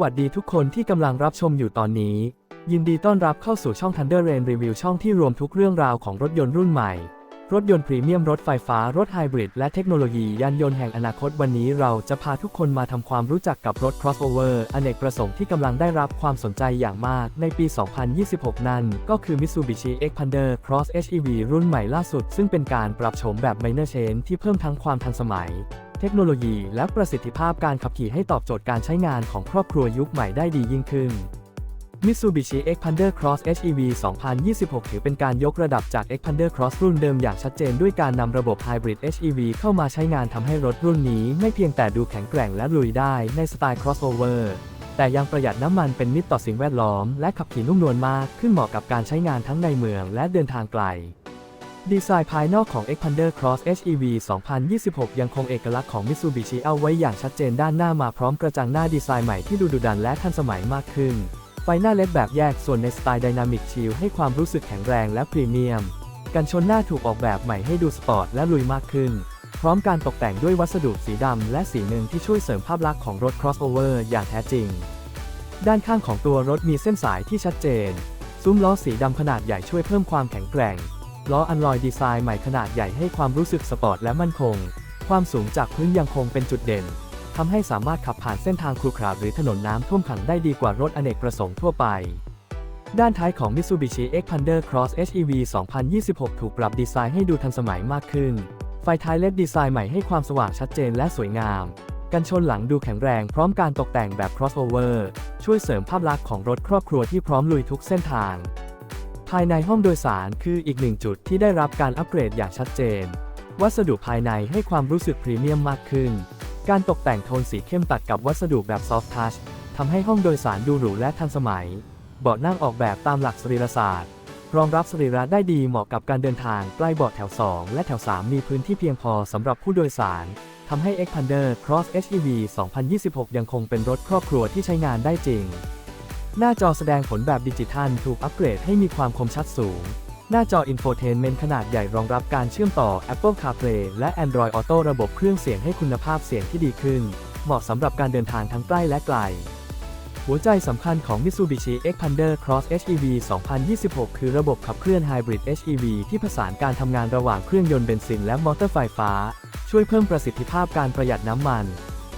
วัสดีทุกคนที่กำลังรับชมอยู่ตอนนี้ ยินดีต้อนรับเข้าสู่ช่อง Thunder Rain Review ช่องที่รวมทุกเรื่องราวของรถยนต์รุ่นใหม่ รถยนต์พรีเมียมรถไฟฟ้า รถไฮบริด และเทคโนโลยียานยนต์แห่งอนาคตวันนี้เราจะพาทุกคนมาทำความรู้จักกับรถ crossover อเนกประสงค์ที่กำลังได้รับความสนใจอย่างมากในปี 2026 นั่นก็คือ Mitsubishi Xpander Cross HEV รุ่นใหม่ล่าสุด ซึ่งเป็นการปรับโฉมแบบ minor change ที่เพิ่มทั้งความทันสมัย เทคโนโลยีและประสิทธิภาพการขับขี่ให้ตอบโจทย์การใช้งานของครอบครัวยุคใหม่ได้ดียิ่งขึ้น Mitsubishi Xpander Cross HEV 2026 ถือเป็นการยกระดับจาก Xpander Cross รุ่นเดิมอย่างชัดเจนด้วยการนำระบบ Hybrid HEV เข้ามาใช้งานทำให้รถรุ่นนี้ไม่เพียงแต่ดูแข็งแกร่งและลุยได้ในสไตล์ crossover แต่ยังประหยัดน้ำมันเป็นมิตรต่อสิ่งแวดล้อมและขับขี่นุ่มนวลมากขึ้นเหมาะกับการใช้งานทั้งในเมืองและเดินทางไกล ดีไซน์ภายนอกของ Xpander Cross HEV 2026 ยังคงเอกลักษณ์ของ Mitsubishi เอาไว้อย่างชัดเจนด้านหน้ามาพร้อมกระจังหน้าดีไซน์ใหม่ที่ดูดุดันและทันสมัยมากขึ้น ไฟหน้าเล็ดแบบแยกส่วนในสไตล์ Dynamic Shield ให้ความรู้สึกแข็งแรงและพรีเมียม กันชนหน้าถูกออกแบบใหม่ให้ดูสปอร์ตและลุยมากขึ้น พร้อมการตกแต่งด้วยวัสดุสีดำและสีเงินที่ช่วยเสริมภาพลักษณ์ของรถ crossover อย่างแท้จริง ด้านข้างของตัวรถมีเส้นสายที่ชัดเจน ซุ้มล้อสีดำขนาดใหญ่ช่วยเพิ่มความแข็งแกร่ง ล้ออันลอยดีไซน์ใหม่ขนาดใหญ่ให้ความรู้สึกสปอร์ตและมั่นคง ความสูงจากพื้นยังคงเป็นจุดเด่นทำให้สามารถขับผ่านเส้นทางครุขระหรือถนนน้ำท่วมขังได้ดีกว่ารถอเนกประสงค์ทั่วไป ด้านท้ายของ Mitsubishi Xpander Cross HEV 2026 ถูกปรับดีไซน์ให้ดูทันสมัยมากขึ้น ไฟท้ายเลดดีไซน์ใหม่ให้ความสว่างชัดเจนและสวยงาม กันชนหลังดูแข็งแรงพร้อมการตกแต่งแบบ crossover ช่วยเสริมภาพลักษณ์ของรถครอบครัวที่พร้อมลุยทุกเส้นทาง ภายในห้องโดยสารคืออีกหนึ่งจุดที่ได้รับการอัปเกรดอย่างชัดเจน วัสดุภายในให้ความรู้สึกพรีเมียมมากขึ้น การตกแต่งโทนสีเข้มตัดกับวัสดุแบบ soft touch ทำให้ห้องโดยสารดูหรูและทันสมัย เบาะนั่งออกแบบตามหลักสรีรศาสตร์ รองรับสรีระได้ดีเหมาะกับการเดินทางใกล้เบาะแถว 2 และแถว 3 มีพื้นที่เพียงพอสำหรับผู้โดยสารทำให้ Xpander Cross HEV 2026 ยังคงเป็นรถครอบครัวที่ใช้งานได้จริง หน้าจอแสดงผลแบบดิจิทัลถูกอัปเกรดให้มีความคมชัดสูง หน้าจอ Infotainment ขนาดใหญ่รองรับการเชื่อมต่อ Apple CarPlay และ Android Auto ระบบเครื่องเสียงให้คุณภาพเสียงที่ดีขึ้น เหมาะสำหรับการเดินทางทั้งใกล้และไกล หัวใจสำคัญของ Mitsubishi Xpander Cross HEV 2026 คือระบบขับเคลื่อน Hybrid HEV ที่ผสานการทำงานระหว่างเครื่องยนต์เบนซินและมอเตอร์ไฟฟ้า ช่วยเพิ่มประสิทธิภาพการประหยัดน้ำมัน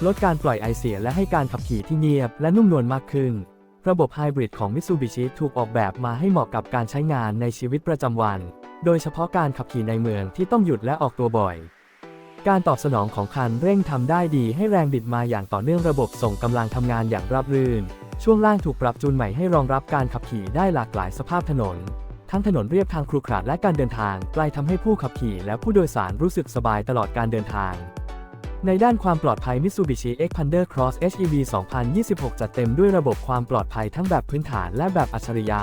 ลดการปล่อยไอเสียและให้การขับขี่ที่เงียบและนุ่มนวลมากขึ้น ระบบไฮบริดของ Mitsubishi ถูกออกแบบมาให้เหมาะกับการใช้งานในชีวิตประจำวัน โดยเฉพาะการขับขี่ในเมืองที่ต้องหยุดและออกตัวบ่อย การตอบสนองของคันเร่งทำได้ดีให้แรงบิดมาอย่างต่อเนื่องระบบส่งกำลังทำงานอย่างราบรื่น ช่วงล่างถูกปรับจูนใหม่ให้รองรับการขับขี่ได้หลากหลายสภาพถนน ทั้งถนนเรียบทางครุขระและการเดินทางไกลทำให้ผู้ขับขี่และผู้โดยสารรู้สึกสบายตลอดการเดินทาง ในด้านความปลอดภัย Mitsubishi Xpander Cross HEV 2026 จัดเต็มด้วยระบบความปลอดภัยทั้งแบบพื้นฐานและแบบอัจฉริยะ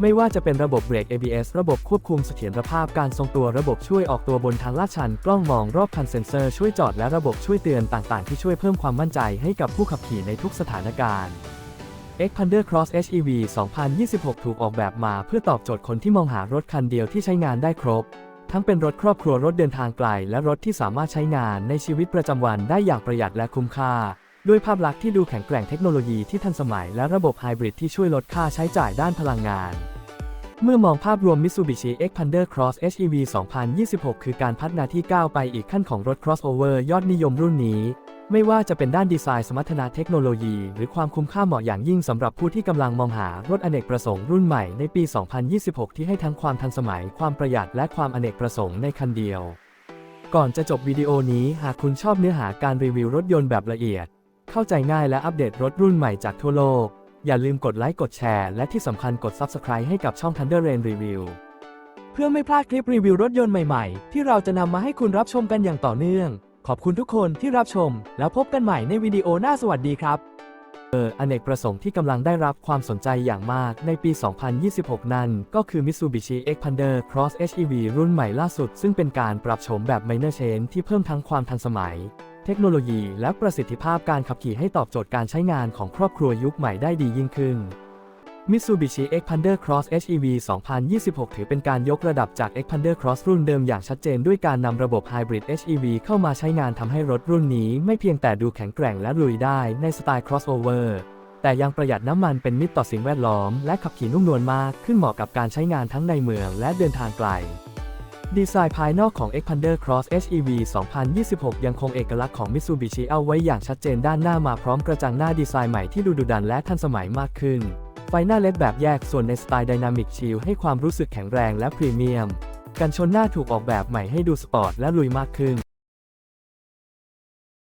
ไม่ว่าจะเป็นระบบเบรก ABS ระบบควบคุมเสถียรภาพการทรงตัวระบบช่วยออกตัวบนทางลาดชัน กล้องมองรอบคันเซ็นเซอร์ช่วยจอดและระบบช่วยเตือนต่างๆ ที่ช่วยเพิ่มความมั่นใจให้กับผู้ขับขี่ในทุกสถานการณ์ Xpander Cross HEV 2026 ถูกออกแบบมาเพื่อตอบโจทย์คนที่มองหารถคันเดียวที่ใช้งานได้ครบ ทั้งเป็นรถครอบครัวรถเดินทางไกล และรถที่สามารถใช้งานในชีวิตประจำวันได้อย่างประหยัดและคุ้มค่า ด้วยภาพลักษณ์ที่ดูแข็งแกร่งเทคโนโลยีที่ทันสมัยและระบบไฮบริดที่ช่วยลดค่าใช้จ่ายด้านพลังงาน เมื่อมองภาพรวม Mitsubishi Xpander Cross HEV 2026 คือการพัฒนาที่ก้าวไปอีกขั้นของรถ crossover ยอดนิยมรุ่นนี้ ไม่ว่าจะเป็นด้านดีไซน์สมรรถนะเทคโนโลยี หรือความคุ้มค่าเหมาะอย่างยิ่งสำหรับผู้ที่กำลังมองหารถอเนกประสงค์รุ่นใหม่ในปี 2026 ที่ให้ทั้งความทันสมัย ความประหยัดและความอเนกประสงค์ในคันเดียว ก่อนจะจบวิดีโอนี้หากคุณชอบเนื้อหาการรีวิวรถยนต์แบบละเอียด เข้าใจง่ายและอัปเดตรถรุ่นใหม่จากทั่วโลก อย่าลืมกดไลค์กดแชร์และที่สำคัญกด Subscribe ให้กับช่อง Thunder Rain Review เพื่อไม่พลาดคลิปรีวิวรถยนต์ใหม่ๆ ที่เราจะนำมาให้คุณรับชมกันอย่างต่อเนื่อง ขอบคุณทุกคนที่รับชม แล้วพบกันใหม่ในวิดีโอหน้าสวัสดีครับเอออเนกประสงค์ที่กำลังได้รับความสนใจอย่างมากในปี 2026 นั่นก็คือ Mitsubishi Xpander Cross HEV รุ่นใหม่ล่าสุด ซึ่งเป็นการปรับโฉมแบบ minor change ที่เพิ่มทั้งความทันสมัย เทคโนโลยีและประสิทธิภาพการขับขี่ให้ตอบโจทย์การใช้งานของครอบครัวยุคใหม่ได้ดียิ่งขึ้น Mitsubishi Xpander Cross HEV 2026 ถือเป็นการยกระดับจาก Xpander Cross รุ่นเดิมอย่างชัดเจนด้วยการนำระบบ Hybrid HEV เข้ามาใช้งานทำให้รถรุ่นนี้ไม่เพียงแต่ดูแข็งแกร่งและลุยได้ในสไตล์ crossover แต่ยังประหยัดน้ำมันเป็นมิตรต่อสิ่งแวดล้อมและขับขี่นุ่มนวลมากขึ้นเหมาะกับการใช้งานทั้งในเมืองและเดินทางไกล ดีไซน์ภายนอกของ Xpander Cross HEV 2026 ยังคงเอกลักษณ์ของ Mitsubishi เอาไว้อย่างชัดเจนด้านหน้ามาพร้อมกระจังหน้าดีไซน์ใหม่ที่ดูดุดันและทันสมัยมากขึ้น ไฟหน้าเล็ดแบบแยกส่วนในสไตล์ดินามิกชิลให้ความรู้สึกแข็งแรงและพรีเมียม กันชนหน้าถูกออกแบบใหม่ให้ดูสปอร์ตและลุยมากขึ้น